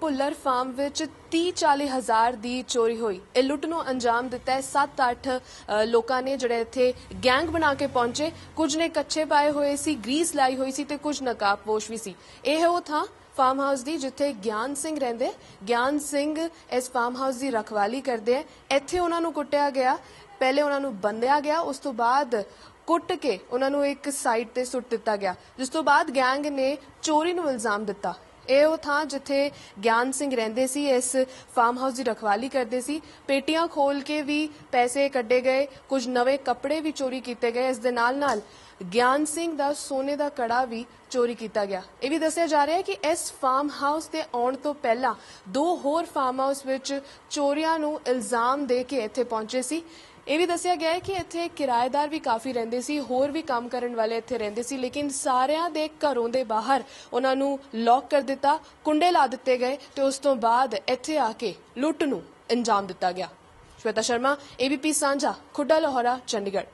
Bhullar farm ਵਿੱਚ 30-40 ਹਜ਼ਾਰ ਦੀ ਚੋਰੀ ਹੋਈ। ਇਹ ਲੁੱਟ ਨੂੰ ਅੰਜਾਮ ਦਿੱਤਾ ਹੈ। 7-8 ਲੋਕਾਂ ਨੇ ਜਿਹੜੇ ਇੱਥੇ ਗੈਂਗ ਬਣਾ ਕੇ ਪਹੁੰਚੇ। ਕੁਝ ਨੇ ਕੱਚੇ ਪਾਏ ਹੋਏ ਸੀ, ਗਰੀਸ ਲਾਈ ਹੋਈ ਸੀ ਤੇ ਕੁਝ ਨਕਾਬਪੋਸ਼ ਵੀ ਸੀ। ਇਹ ਉਹ ਥਾਂ ਫਾਰਮ ਹਾਊਸ ਦੀ ਜਿੱਥੇ ਗਿਆਨ ਸਿੰਘ ਰਹਿੰਦੇ। ਗਿਆਨ ਸਿੰਘ ਇਸ ਫਾਰਮ ਹਾਊਸ ਦੀ ਰਖਵਾਲੀ ਕਰਦੇ ਆ ਇੱਥੇ ਉਹਨਾਂ ਨੂੰ ਕੁੱਟਿਆ ਗਿਆ। ਪਹਿਲੇ ਉਹਨਾਂ ਨੂੰ ਬੰਦਿਆ ਗਿਆ। ਉਸ ਤੋਂ ਬਾਅਦ ਕੁੱਟ ਕੇ ਉਹਨਾਂ ਨੂੰ ਇੱਕ ਸਾਈਡ ਤੇ ਸੁੱਟ ਦਿੱਤਾ ਗਿਆ। ਜਿਸ ਤੋਂ ਬਾਅਦ ਗੈਂਗ ਨੇ ਚੋਰੀ ਨੂੰ ਇਲਜ਼ਾਮ ਦਿੱਤਾ। ਇਹ ਉਹ ਥਾਂ ਜਿੱਥੇ ਗਿਆਨ ਸਿੰਘ ਰਹਿੰਦੇ ਸੀ, ਇਸ ਫਾਰਮ ਹਾਊਸ ਦੀ ਰਖਵਾਲੀ ਕਰਦੇ ਸੀ। ਪੇਟੀਆਂ ਖੋਲ ਕੇ ਵੀ ਪੈਸੇ ਕੱਢੇ ਗਏ, ਕੁਝ ਨਵੇਂ ਕੱਪੜੇ ਵੀ ਚੋਰੀ ਕੀਤੇ ਗਏ। ਇਸ ਦੇ ਨਾਲ ਨਾਲ ਗਿਆਨ ਸਿੰਘ ਦਾ ਸੋਨੇ ਦਾ ਕੜਾ ਵੀ ਚੋਰੀ ਕੀਤਾ ਗਿਆ। ਇਹ ਵੀ ਦੱਸਿਆ ਜਾ ਰਿਹਾ ਹੈ ਕਿ ਇਸ ਫਾਰਮ ਹਾਊਸ ਤੇ ਆਉਣ ਤੋਂ ਪਹਿਲਾਂ ਦੋ ਹੋਰ ਫਾਰਮ ਹਾਊਸ ਵਿੱਚ ਚੋਰੀਆਂ ਨੂੰ ਇਲਜ਼ਾਮ ਦੇ ਕੇ ਇੱਥੇ ਪਹੁੰਚੇ ਸੀ। ਇਹ ਵੀ ਦੱਸਿਆ ਗਿਆ ਹੈ ਕਿ ਇੱਥੇ ਕਿਰਾਏਦਾਰ ਵੀ ਕਾਫੀ ਰਹਿੰਦੇ ਸੀ, ਹੋਰ ਵੀ ਕੰਮ ਕਰਨ ਵਾਲੇ ਇੱਥੇ ਰਹਿੰਦੇ ਸੀ, ਲੇਕਿਨ ਸਾਰਿਆਂ ਦੇ ਘਰੋਂ ਦੇ ਬਾਹਰ ਉਹਨਾਂ ਨੂੰ ਲੌਕ ਕਰ ਦਿੱਤਾ, ਕੁੰਡੇ ਲਾ ਦਿੱਤੇ ਗਏ ਤੇ ਉਸ ਤੋਂ ਬਾਅਦ ਇੱਥੇ ਆ ਕੇ ਲੁੱਟ ਨੂੰ ਅੰਜਾਮ ਦਿੱਤਾ ਗਿਆ। ਸ਼ਵੇਤਾ ਸ਼ਰਮਾ ਏਬੀਪੀ ਸਾਂਝਾ, ਖੁੱਡਾ, ਲਾਹੌਰਾ, ਚੰਡੀਗੜ੍ਹ।